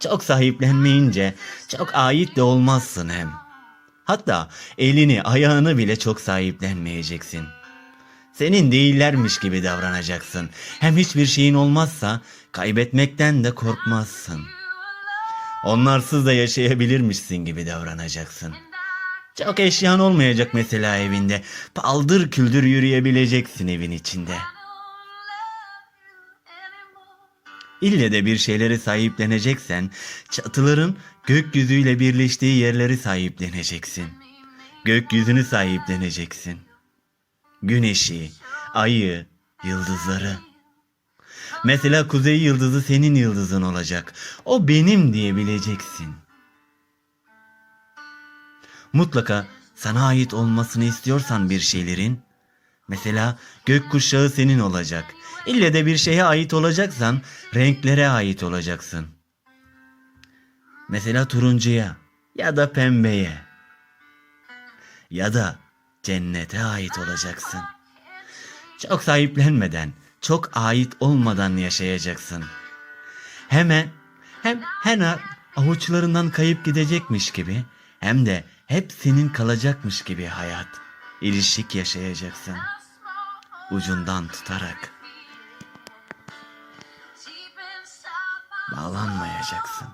Çok sahiplenmeyince çok ait de olmazsın hem. Hatta elini ayağını bile çok sahiplenmeyeceksin. Senin değillermiş gibi davranacaksın. Hem hiçbir şeyin olmazsa kaybetmekten de korkmazsın. Onlarsız da yaşayabilirmişsin gibi davranacaksın. Çok eşyan olmayacak mesela evinde. Paldır küldür yürüyebileceksin evin içinde. İlle de bir şeyleri sahipleneceksen çatıların gökyüzüyle birleştiği yerleri sahipleneceksin. Gökyüzünü sahipleneceksin. Güneşi, ayı, yıldızları. Mesela kuzey yıldızı senin yıldızın olacak. O benim diyebileceksin. Mutlaka sana ait olmasını istiyorsan bir şeylerin, mesela gökkuşağı senin olacak. İlle de bir şeye ait olacaksan renklere ait olacaksın. Mesela turuncuya ya da pembeye ya da cennete ait olacaksın. Çok sahiplenmeden, çok ait olmadan yaşayacaksın. Hemen hem her an avuçlarından kayıp gidecekmiş gibi hem de hep senin kalacakmış gibi hayat. İlişik yaşayacaksın. Ucundan tutarak bağlanmayacaksın.